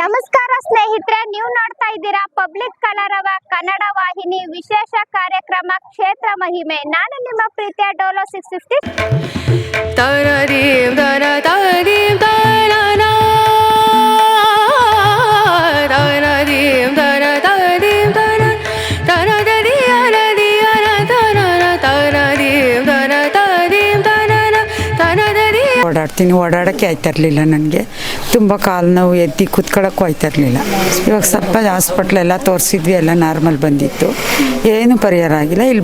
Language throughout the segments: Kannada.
ನಮಸ್ಕಾರ ಸ್ನೇಹಿತರೆ, ನೀವು ನೋಡ್ತಾ ಇದ್ದೀರಾ ಪಬ್ಲಿಕ್ ಕಲರವ ಕನ್ನಡ ವಾಹಿನಿ ವಿಶೇಷ ಕಾರ್ಯಕ್ರಮ ಕ್ಷೇತ್ರ ಮಹಿಮೆ. ನಾನು ನಿಮ್ಮ ಪ್ರೀತಿಯ ಡೋಲೋ ಸಿಕ್ಸ್ ಫಿಫ್ಟಿ ಓಡಾಡ್ತೀನಿ ಓಡಾಡೋಕ್ಕೆ ಆಯ್ತಾ ಇರಲಿಲ್ಲ ನನಗೆ. ತುಂಬ ಕಾಲು ನೋವು ಎದ್ದು ಕೂತ್ಕೊಳ್ಳೋಕ್ಕೂ ಆಯ್ತಿರಲಿಲ್ಲ. ಇವಾಗ ಸ್ವಲ್ಪ ಹಾಸ್ಪಿಟ್ಲ್ ಎಲ್ಲ ತೋರಿಸಿದ್ವಿ ಎಲ್ಲ ನಾರ್ಮಲ್ ಬಂದಿತ್ತು. ಏನು ಪರಿಹಾರ ಆಗಿಲ್ಲ ಇಲ್ಲಿ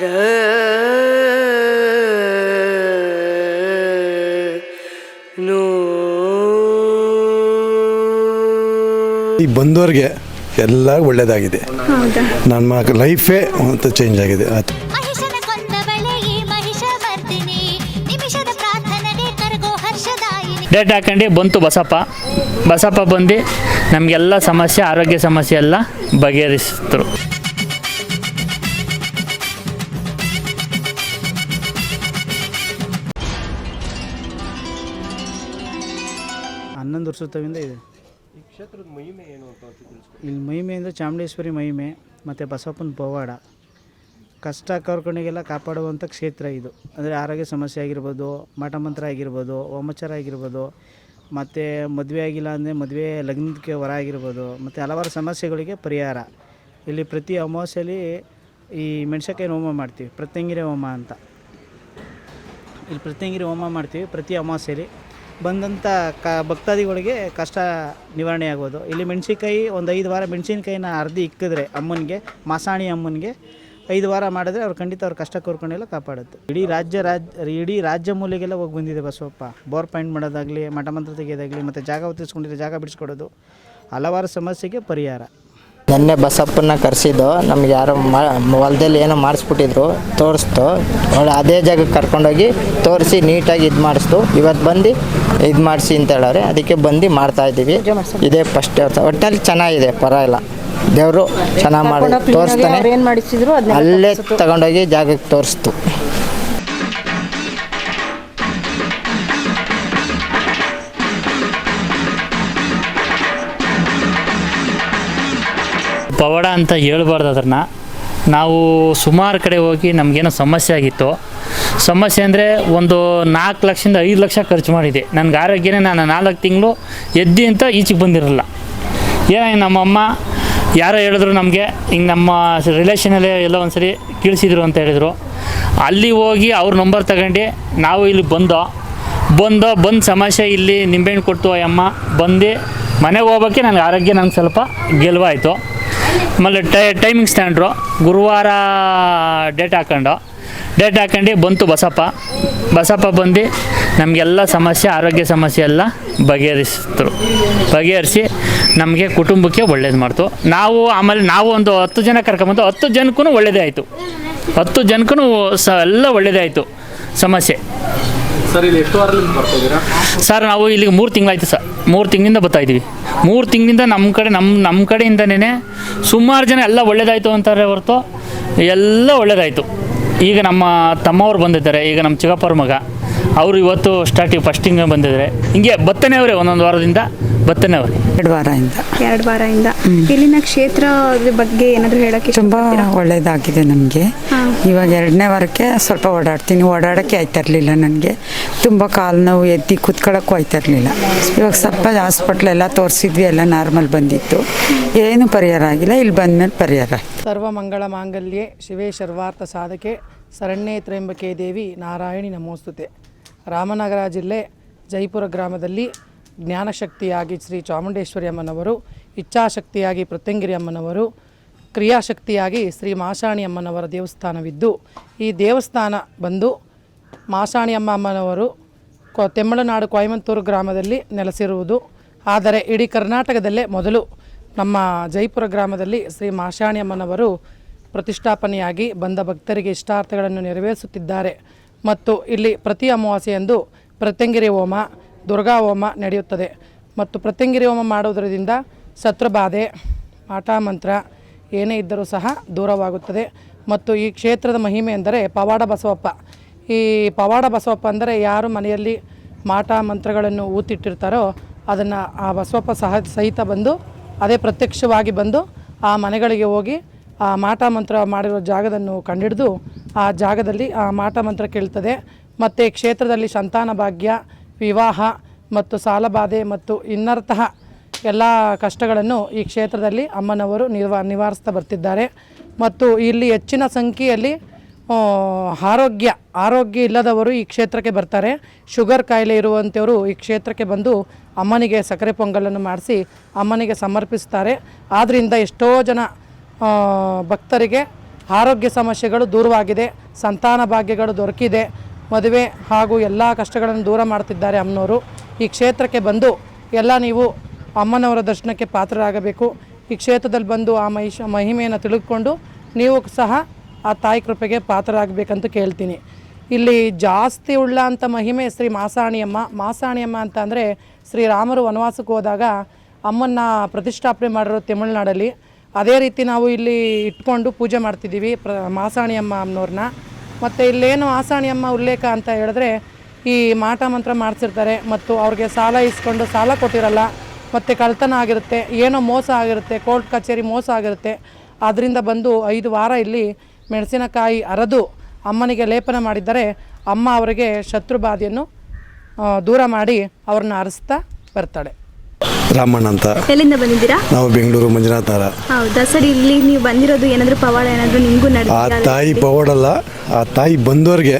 ರ ನೋ ಈ ಬಂದವರಿಗೆ ಎಲ್ಲ ಒಳ್ಳೆಯದಾಗಿದೆ ನನ್ನ ಲೈಫೇ ಅಂತ ಚೇಂಜ್ ಆಗಿದೆ. ಡೇಟ್ ಹಾಕೊಂಡು ಬಂತು ಬಸಪ್ಪ. ಬಸಪ್ಪ ಬಂದು ನಮಗೆಲ್ಲ ಸಮಸ್ಯೆ ಆರೋಗ್ಯ ಸಮಸ್ಯೆ ಎಲ್ಲ ಬಗೆಹರಿಸಿದ್ರು. ಹನ್ನೊಂದು ವರ್ಷದಿಂದ ಇದೆ. ಇಲ್ಲಿ ಮಹಿಮೆ ಅಂದರೆ ಚಾಮುಂಡೇಶ್ವರಿ ಮಹಿಮೆ ಮತ್ತು ಬಸಪ್ಪನ ಪವಾಡ. ಕಷ್ಟ ಕರ್ಕೊಂಡಿಗೆಲ್ಲ ಕಾಪಾಡುವಂಥ ಕ್ಷೇತ್ರ ಇದು. ಅಂದರೆ ಆರೋಗ್ಯ ಸಮಸ್ಯೆ ಆಗಿರ್ಬೋದು, ಮಠ ಮಂತ್ರ ಆಗಿರ್ಬೋದು, ಹೋಮಚಾರ ಆಗಿರ್ಬೋದು, ಮತ್ತು ಮದುವೆ ಆಗಿಲ್ಲ ಅಂದರೆ ಮದುವೆ ಲಗ್ನಕ್ಕೆ ವರ ಆಗಿರ್ಬೋದು, ಮತ್ತು ಹಲವಾರು ಸಮಸ್ಯೆಗಳಿಗೆ ಪರಿಹಾರ. ಇಲ್ಲಿ ಪ್ರತಿ ಅಮಾವಾಸ್ಯೆಯಲ್ಲಿ ಈ ಮೆಣಸಕಾಯಿ ಹೋಮ ಮಾಡ್ತೀವಿ, ಪ್ರತ್ಯಂಗಿರಿ ಹೋಮ ಅಂತ. ಇಲ್ಲಿ ಪ್ರತ್ಯಂಗಿರಿ ಹೋಮ ಮಾಡ್ತೀವಿ ಪ್ರತಿ ಅಮಾವಾಸ್ಯೆಯಲ್ಲಿ ಬಂದಂಥ ಕ, ಭಕ್ತಾದಿಗಳಿಗೆ ಕಷ್ಟ ನಿವಾರಣೆ ಆಗ್ಬೋದು. ಇಲ್ಲಿ ಮೆಣಸಿನ್ಕಾಯಿ, ಒಂದು ಐದು ವಾರ ಮೆಣಸಿನ್ಕಾಯಿನ ಅರ್ಧಿ ಇಕ್ಕಿದ್ರೆ ಅಮ್ಮನಿಗೆ, ಮಾಸಾಣಿ ಅಮ್ಮನಿಗೆ ಐದು ವಾರ ಮಾಡಿದ್ರೆ ಅವ್ರು ಖಂಡಿತ ಅವ್ರ ಕಷ್ಟ ಕೋರ್ಕೊಂಡೆಲ್ಲ ಕಾಪಾಡುತ್ತೆ. ಇಡೀ ರಾಜ್ಯ ರಾಜ್ಯ ಇಡೀ ರಾಜ್ಯ ಮೂಲೆಗೆಲ್ಲ ಹೋಗಿ ಬಂದಿದೆ ಬಸವಪ್ಪ. ಬೋರ್ ಪಾಯಿಂಟ್ ಮಾಡೋದಾಗಲಿ ಮಠ ಮಂತ್ರ ತೆಗೆಯೋದಾಗಲಿ ಮತ್ತು ಜಾಗ ಒತ್ತಿಸ್ಕೊಂಡಿದ್ರೆ ಜಾಗ ಬಿಡಿಸ್ಕೊಡೋದು. ಹಲವಾರು ಸಮಸ್ಯೆಗೆ ಪರಿಹಾರ. ನಿನ್ನೆ ಬಸಪ್ಪನ್ನ ಕರೆಸಿದ್ದು ನಮ್ಗೆ ಯಾರೋ ಮಾ ಹೊಲದಲ್ಲಿ ಏನೋ ಮಾಡಿಸ್ಬಿಟ್ಟಿದ್ರು ತೋರಿಸ್ತು. ಅವಳು ಅದೇ ಜಾಗಕ್ಕೆ ಕರ್ಕೊಂಡೋಗಿ ತೋರಿಸಿ ನೀಟಾಗಿ ಇದು ಮಾಡಿಸ್ತು. ಇವತ್ತು ಬಂದು ಇದು ಮಾಡಿಸಿ ಅಂತ ಹೇಳೋರೆ ಅದಕ್ಕೆ ಬಂದು ಮಾಡ್ತಾ ಇದ್ದೀವಿ. ಇದೇ ಫಸ್ಟ್ ಒಟ್ಟಲ್ಲಿ ಚೆನ್ನಾಗಿದೆ ಪರವಾಗಿಲ್ಲ ದೇವರು ಚೆನ್ನಾಗಿ ಮಾಡಿ ತೋರಿಸ್ತಾನೆ. ಅಲ್ಲೇ ತಗೊಂಡೋಗಿ ಜಾಗಕ್ಕೆ ತೋರಿಸ್ತು. ಪವಾಡ ಅಂತ ಹೇಳ್ಬಾರ್ದು ಅದನ್ನು. ನಾವು ಸುಮಾರು ಕಡೆ ಹೋಗಿ ನಮಗೇನೋ ಸಮಸ್ಯೆ ಆಗಿತ್ತು. ಸಮಸ್ಯೆ ಅಂದರೆ ಒಂದು ನಾಲ್ಕು ಲಕ್ಷದಿಂದ ಐದು ಲಕ್ಷ ಖರ್ಚು ಮಾಡಿದೆ. ನನಗೆ ಆರೋಗ್ಯನೇ ನಾನು ನಾಲ್ಕು ತಿಂಗಳು ಎದ್ದಿ ಅಂತ ಈಚೆಗೆ ಬಂದಿರಲ್ಲ. ಏನಾಗಿ ನಮ್ಮಮ್ಮ ಯಾರೋ ಹೇಳಿದ್ರು ನಮಗೆ, ಹಿಂಗೆ ನಮ್ಮ ರಿಲೇಷನಲ್ಲೇ ಎಲ್ಲ ಒಂದು ಸರಿ ಕೀಳಿಸಿದ್ರು ಅಂತ ಹೇಳಿದರು. ಅಲ್ಲಿ ಹೋಗಿ ಅವ್ರ ನಂಬರ್ ತಗೊಂಡು ನಾವು ಇಲ್ಲಿ ಬಂದೋ ಬಂದೋ, ಬಂದು ಸಮಸ್ಯೆ ಇಲ್ಲಿ ನಿಂಬೆಹಣ್ಣು ಆ ಅಮ್ಮ ಬಂದು ಮನೆಗೆ ಹೋಗೋಕ್ಕೆ ನನಗೆ ಆರೋಗ್ಯ ನಂಗೆ ಸ್ವಲ್ಪ ಗೆಲುವಾಯಿತು. ಆಮೇಲೆ ಟೈ ಟೈಮಿಂಗ್ ಸ್ಟ್ಯಾಂಡ್ರು ಗುರುವಾರ ಡೇಟ್ ಹಾಕೊಂಡು ಡೇಟ್ ಹಾಕೊಂಡು ಬಂತು ಬಸಪ್ಪ. ಬಸಪ್ಪ ಬಂದು ನಮಗೆಲ್ಲ ಸಮಸ್ಯೆ, ಆರೋಗ್ಯ ಸಮಸ್ಯೆ ಎಲ್ಲ ಬಗೆಹರಿಸಿದ್ರು. ಬಗೆಹರಿಸಿ ನಮಗೆ ಕುಟುಂಬಕ್ಕೆ ಒಳ್ಳೇದು ಮಾಡ್ತು. ನಾವು ಆಮೇಲೆ ನಾವು ಒಂದು ಹತ್ತು ಜನ ಕರ್ಕೊಂಬಂದು ಹತ್ತು ಜನಕ್ಕೂ ಒಳ್ಳೇದೇ ಆಯಿತು. ಹತ್ತು ಜನಕ್ಕೂ ಸ ಎಲ್ಲ ಒಳ್ಳೇದೇ ಆಯಿತು ಸಮಸ್ಯೆ. ಸರ್ ನಾವು ಇಲ್ಲಿಗೆ ಮೂರು ತಿಂಗಳಾಯ್ತು ಸರ್. ಮೂರು ತಿಂಗಳಿಂದ ಬರ್ತಾ ಇದ್ದೀವಿ. ಮೂರು ತಿಂಗಳಿಂದ ನಮ್ಮ ಕಡೆ ನಮ್ಮ ನಮ್ಮ ಕಡೆಯಿಂದನೇ ಸುಮಾರು ಜನ ಎಲ್ಲ ಒಳ್ಳೇದಾಯಿತು ಅಂತಾರೆ ಹೊರತು ಎಲ್ಲ ಒಳ್ಳೇದಾಯಿತು. ಈಗ ನಮ್ಮ ತಮ್ಮವ್ರು ಬಂದಿದ್ದಾರೆ. ಈಗ ನಮ್ಮ ಚಿಕ್ಕಪ್ಪರ ಮಗ. ಅವರು ಇವತ್ತು ಸ್ಟಾರ್ಟಿಂಗ್ ಫಸ್ಟಿಂಗ್ ಬಂದಿದ್ದಾರೆ. ಹಿಂಗೆ ಬತ್ತನೇ ಅವರೇ ಒಂದೊಂದು ವಾರದಿಂದ. ಬತ್ತನೇ ಅವ್ರೆ ಎರಡು ವಾರದಿಂದ. ಎರಡು ವಾರದಿಂದ. ಇಲ್ಲಿನ ಕ್ಷೇತ್ರದ ಬಗ್ಗೆ ಏನಾದರೂ ಹೇಳಕ್ಕೆ ತುಂಬ? ಒಳ್ಳೆಯದಾಗಿದೆ ನಮಗೆ. ಇವಾಗ ಎರಡನೇ ವಾರಕ್ಕೆ ಸ್ವಲ್ಪ ಓಡಾಡ್ತೀನಿ. ಓಡಾಡಕ್ಕೆ ಆಯ್ತಾ ಇರಲಿಲ್ಲ ನನಗೆ. ತುಂಬ ಕಾಲು ನೋವು ಎದ್ದು ಕೂತ್ಕೊಳ್ಳೋಕ್ಕೂ ಆಯ್ತಾ ಇರಲಿಲ್ಲ ಇವಾಗ ಸ್ವಲ್ಪ ಹಾಸ್ಪಿಟ್ಲ್ ಎಲ್ಲ ತೋರಿಸಿದ್ವಿ ಎಲ್ಲ ನಾರ್ಮಲ್ ಬಂದಿತ್ತು. ಏನು ಪರಿಹಾರ ಆಗಿಲ್ಲ. ಇಲ್ಲಿ ಬಂದಮೇಲೆ ಪರಿಹಾರ ಸರ್ವ ಮಂಗಳ ಮಾಂಗಲ್ಯೆ ಶಿವೇ ಸರ್ವಾರ್ಥ ಸಾಧಕೆ ಶರಣ್ಯೇ ತ್ರಯಂಬಕೆ ದೇವಿ ನಾರಾಯಣಿ ನಮೋಸ್ತುತೆ. ರಾಮನಗರ ಜಿಲ್ಲೆ ಜೈಪುರ ಗ್ರಾಮದಲ್ಲಿ ಜ್ಞಾನಶಕ್ತಿಯಾಗಿ ಶ್ರೀ ಚಾಮುಂಡೇಶ್ವರಿ ಅಮ್ಮನವರು, ಇಚ್ಛಾಶಕ್ತಿಯಾಗಿ ಪ್ರತ್ಯಂಗಿರಿ ಅಮ್ಮನವರು, ಕ್ರಿಯಾಶಕ್ತಿಯಾಗಿ ಶ್ರೀ ಮಾಸಾಣಿ ಅಮ್ಮನವರ ದೇವಸ್ಥಾನವಿದ್ದು, ಈ ದೇವಸ್ಥಾನ ಬಂದು ಮಾಸಾಣಿ ಅಮ್ಮ ಅಮ್ಮನವರು ಕೊ, ತೆಮ್ಮಳನಾಡು ಕೊಯಮತ್ತೂರು ಗ್ರಾಮದಲ್ಲಿ ನೆಲೆಸಿರುವುದು. ಆದರೆ ಇಡೀ ಕರ್ನಾಟಕದಲ್ಲೇ ಮೊದಲು ನಮ್ಮ ಜೈಪುರ ಗ್ರಾಮದಲ್ಲಿ ಶ್ರೀ ಮಾಸಾಣಿ ಅಮ್ಮನವರು ಪ್ರತಿಷ್ಠಾಪನೆಯಾಗಿ ಬಂದ ಭಕ್ತರಿಗೆ ಇಷ್ಟಾರ್ಥಗಳನ್ನು ನೆರವೇರಿಸುತ್ತಿದ್ದಾರೆ. ಮತ್ತು ಇಲ್ಲಿ ಪ್ರತಿ ಅಮಾವಾಸ್ಯೆಯಂದು ಪ್ರತ್ಯಂಗಿರಿ ಹೋಮ ದುರ್ಗಾ ಹೋಮ ನಡೆಯುತ್ತದೆ. ಮತ್ತು ಪ್ರತ್ಯಂಗಿರಿ ಹೋಮ ಮಾಡೋದರಿಂದ ಸತ್ರುಬಾಧೆ ಮಾಟ ಮಂತ್ರ ಏನೇ ಇದ್ದರೂ ಸಹ ದೂರವಾಗುತ್ತದೆ. ಮತ್ತು ಈ ಕ್ಷೇತ್ರದ ಮಹಿಮೆ ಎಂದರೆ ಪವಾಡ ಬಸವಪ್ಪ. ಈ ಪವಾಡ ಬಸವಪ್ಪ ಅಂದರೆ ಯಾರು ಮನೆಯಲ್ಲಿ ಮಾಟ ಮಂತ್ರಗಳನ್ನು ಊತಿಟ್ಟಿರ್ತಾರೋ ಅದನ್ನು ಆ ಬಸವಪ್ಪ ಸಹ ಸಹಿತ ಬಂದು ಅದೇ ಪ್ರತ್ಯಕ್ಷವಾಗಿ ಬಂದು ಆ ಮನೆಗಳಿಗೆ ಹೋಗಿ ಆ ಮಾಟ ಮಂತ್ರ ಮಾಡಿರೋ ಜಾಗವನ್ನು ಕಂಡಿಡಿದು ಆ ಜಾಗದಲ್ಲಿ ಆ ಮಾಟ ಮಂತ್ರ ಕೇಳ್ತದೆ. ಮತ್ತು ಕ್ಷೇತ್ರದಲ್ಲಿ ಸಂತಾನ ಭಾಗ್ಯ ವಿವಾಹ ಮತ್ತು ಸಾಲಬಾಧೆ ಮತ್ತು ಇನ್ನರ್ತಹ ಎಲ್ಲ ಕಷ್ಟಗಳನ್ನು ಈ ಕ್ಷೇತ್ರದಲ್ಲಿ ಅಮ್ಮನವರು ನಿವಾ ನಿವಾರಿಸ್ತಾ ಬರ್ತಿದ್ದಾರೆ. ಮತ್ತು ಇಲ್ಲಿ ಹೆಚ್ಚಿನ ಸಂಖ್ಯೆಯಲ್ಲಿ ಆರೋಗ್ಯ ಆರೋಗ್ಯ ಇಲ್ಲದವರು ಈ ಕ್ಷೇತ್ರಕ್ಕೆ ಬರ್ತಾರೆ. ಶುಗರ್ ಕಾಯಿಲೆ ಇರುವಂಥವರು ಈ ಕ್ಷೇತ್ರಕ್ಕೆ ಬಂದು ಅಮ್ಮನಿಗೆ ಸಕ್ಕರೆ ಪೊಂಗಲನ್ನು ಮಾಡಿಸಿ ಅಮ್ಮನಿಗೆ ಸಮರ್ಪಿಸ್ತಾರೆ. ಆದ್ದರಿಂದ ಎಷ್ಟೋ ಜನ ಭಕ್ತರಿಗೆ ಆರೋಗ್ಯ ಸಮಸ್ಯೆಗಳು ದೂರವಾಗಿದೆ, ಸಂತಾನ ಭಾಗ್ಯಗಳು ದೊರಕಿದೆ. ಮದುವೆ ಹಾಗೂ ಎಲ್ಲ ಕಷ್ಟಗಳನ್ನು ದೂರ ಮಾಡ್ತಿದ್ದಾರೆ ಅಮ್ಮನವರು. ಈ ಕ್ಷೇತ್ರಕ್ಕೆ ಬಂದು ಎಲ್ಲ ನೀವು ಅಮ್ಮನವರ ದರ್ಶನಕ್ಕೆ ಪಾತ್ರರಾಗಬೇಕು. ಈ ಕ್ಷೇತ್ರದಲ್ಲಿ ಬಂದು ಆ ಮಹಿಷ ಮಹಿಮೆಯನ್ನು ತಿಳಿದುಕೊಂಡು ನೀವು ಸಹ ಆ ತಾಯಿ ಕೃಪೆಗೆ ಪಾತ್ರರಾಗಬೇಕಂತ ಕೇಳ್ತೀನಿ. ಇಲ್ಲಿ ಜಾಸ್ತಿ ಉಳ್ಳ ಅಂಥ ಮಹಿಮೆ ಶ್ರೀ ಮಾಸಾಣಿಯಮ್ಮ. ಮಾಸಾಣಿಯಮ್ಮ ಅಂತ ಅಂದರೆ ಶ್ರೀರಾಮರು ವನವಾಸಕ್ಕೆ ಹೋದಾಗ ಅಮ್ಮನ್ನ ಪ್ರತಿಷ್ಠಾಪನೆ ಮಾಡಿರೋ ತಮಿಳ್ನಾಡಲ್ಲಿ. ಅದೇ ರೀತಿ ನಾವು ಇಲ್ಲಿ ಇಟ್ಕೊಂಡು ಪೂಜೆ ಮಾಡ್ತಿದ್ದೀವಿ ಪ್ರ ಮಾಸಾಣಿಯಮ್ಮ ಅಮ್ಮನವ್ರನ್ನ. ಮತ್ತು ಇಲ್ಲೇನು ಆಸಾಣಿಯಮ್ಮ ಉಲ್ಲೇಖ ಅಂತ ಹೇಳಿದ್ರೆ ಈ ಮಾಟ ಮಂತ್ರ ಮಾಡಿಸಿರ್ತಾರೆ ಮತ್ತು ಅವ್ರಿಗೆ ಸಾಲ ಇಸ್ಕೊಂಡು ಸಾಲ ಕೊಟ್ಟಿರಲ್ಲ, ಮತ್ತು ಕಳ್ತನ ಆಗಿರುತ್ತೆ, ಏನೋ ಮೋಸ ಆಗಿರುತ್ತೆ, ಕೋರ್ಟ್ ಕಚೇರಿ ಮೋಸ ಆಗಿರುತ್ತೆ ಅದರಿಂದ ಬಂದು ಐದು ವಾರ ಇಲ್ಲಿ ಮೆಣಸಿನಕಾಯಿ ಅರದು ಅಮ್ಮನಿಗೆ ಲೇಪನ ಮಾಡಿದ್ದರೆ ಅಮ್ಮ ಅವರಿಗೆ ಶತ್ರು ಬಾಧೆಯನ್ನು ದೂರ ಮಾಡಿ ಅವ್ರನ್ನ ಅರಸ್ತಾ ಬರ್ತಾಳೆ. ರಾಮಣ್ಣ ಅಂತ. ಎಲ್ಲಿಂದ ಬಂದಿದ್ದೀರಾ? ನಾವು ಬೆಂಗಳೂರು ಮಂಜುನಾಥ ನಗರ. ಹೌದಾ? ಸರ್ ಇಲ್ಲಿ ನೀವು ಬಂದಿರೋದು ಏನಾದರೂ ಪವಾಡ ಏನಾದರೂ ನಿಮಗೂ ಆ ನಡೆದಿದೆ ತಾಯಿ ಪವಾಡಲ್ಲ ಆ ತಾಯಿ ಬಂದವರಿಗೆ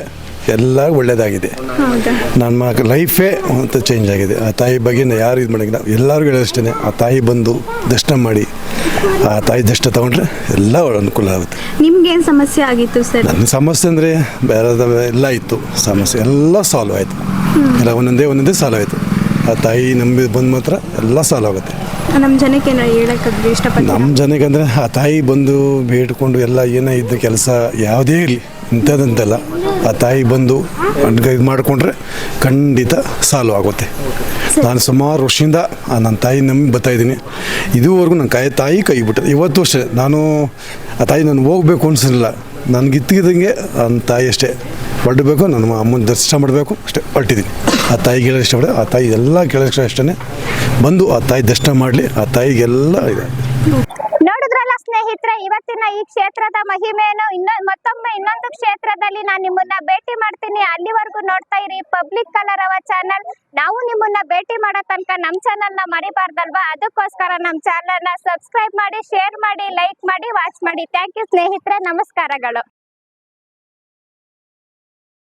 ಎಲ್ಲ ಒಳ್ಳೇದಾಗಿದೆ. ಹೌದಾ? ಮಗ ಲೈಫೇ ಅಂತ ಚೇಂಜ್ ಆಗಿದೆ. ಆ ತಾಯಿ ಬಗ್ಗೆ ನಾ ಯಾರು ಇದು ಮಾಡಂಗಿಲ್ಲ. ಎಲ್ಲರಿಗೂ ಹೇಳೋಷ್ಟೇ ಆ ತಾಯಿ ಬಂದು ದರ್ಶನ ಮಾಡಿ ಆ ತಾಯಿ ದರ್ಶನ ತಗೊಂಡ್ರೆ ಎಲ್ಲ ಅನುಕೂಲ ಆಗುತ್ತೆ. ನಿಮ್ಗೇನು ಸಮಸ್ಯೆ ಆಗಿತ್ತು ಸರ್? ನನ್ನ ಸಮಸ್ಯೆ ಅಂದರೆ ಬೇರೆ ಎಲ್ಲ ಇತ್ತು. ಸಮಸ್ಯೆ ಎಲ್ಲ ಸಾಲ್ವ್ ಆಯಿತು. ಎಲ್ಲ ಒಂದೊಂದೇ ಒಂದೊಂದೇ ಸಾಲ್ವ್ ಆಯಿತು. ಆ ತಾಯಿ ನಂಬಿ ಬಂದ ಮಾತ್ರ ಎಲ್ಲ ಸಾಲ ಆಗುತ್ತೆ ನಮ್ಮ ಜನಕ್ಕೆ ನಮ್ಮ ಜನಕ್ಕೆ ಅಂದರೆ ಆ ತಾಯಿ ಬಂದು ಬೇಡ್ಕೊಂಡು ಎಲ್ಲ ಏನೇ ಇದ್ದ ಕೆಲಸ ಯಾವುದೇ ಇರಲಿ ಇಂಥದ್ದಂತೆಲ್ಲ ಆ ತಾಯಿ ಬಂದು ಇದು ಮಾಡಿಕೊಂಡ್ರೆ ಖಂಡಿತ ಸಾಲ್ವ್ ಆಗುತ್ತೆ. ನಾನು ಸುಮಾರು ವರ್ಷದಿಂದ ಆ ನನ್ನ ತಾಯಿ ನಂಬಿ ಬರ್ತಾಯಿದ್ದೀನಿ ಇದುವರೆಗೂ ನನ್ನ ಕಾಯಿ ತಾಯಿ ಕೈ ಬಿಟ್ಟೆ ಇವತ್ತು ಅಷ್ಟೇ. ನಾನು ಆ ತಾಯಿ ನಾನು ಹೋಗ್ಬೇಕು ಅನ್ಸಿರಲಿಲ್ಲ. ನನಗೆ ಇತ್ತಿದ್ದಂಗೆ ನನ್ನ ತಾಯಿ ಅಷ್ಟೇ. ಹೊರಡಬೇಕು, ನನ್ನ ಅಮ್ಮನ ದರ್ಶನ ಮಾಡಬೇಕು, ಅಷ್ಟೇ, ಹೊರಟಿದ್ದೀನಿ. ಆ ತಾಯಿ ಆ ತಾಯಿ ಎಲ್ಲ ಕೇಳೋಕ್ಕೆ ಅಷ್ಟೇ ಬಂದು ಆ ತಾಯಿ ದರ್ಶನ ಮಾಡಲಿ, ಆ ತಾಯಿಗೆಲ್ಲ ಇದೆ. ನೋಡಿದ್ರಲ್ಲ ಸ್ನೇಹಿತರೆ, ಇವತ್ತಿನ ಈ ಕ್ಷೇತ್ರದ ಮಹಿಮೆಯನ್ನು ಇನ್ನೊಂದು ಮತ್ತೊಮ್ಮೆ ಇನ್ನೊಂದು ಕ್ಷೇತ್ರದಲ್ಲಿ ನಾನು ನಿಮ್ಮನ್ನ ಭೇಟಿ ಮಾಡ್ತೀನಿ. ಅಲ್ಲಿವರೆಗೂ ನೋಡ್ತಾ ಇರಿ ಪಬ್ಲಿಕ್ ಕಲರ್ ಅವ ಚಾನಲ್ ನಾವು ನಿಮ್ಮನ್ನ ಭೇಟಿ ಮಾಡೋ ತನಕ ನಮ್ಮ ಚಾನಲ್ನ ಮರಿಬಾರ್ದಲ್ವಾ? ಅದಕ್ಕೋಸ್ಕರ ನಮ್ಮ ಚಾನಲ್ನ ಸಬ್ಸ್ಕ್ರೈಬ್ ಮಾಡಿ ಶೇರ್ ಮಾಡಿ ಲೈಕ್ ಮಾಡಿ ವಾಚ್ ಮಾಡಿ. ಥ್ಯಾಂಕ್ ಯು ಸ್ನೇಹಿತರೆ, ನಮಸ್ಕಾರಗಳು.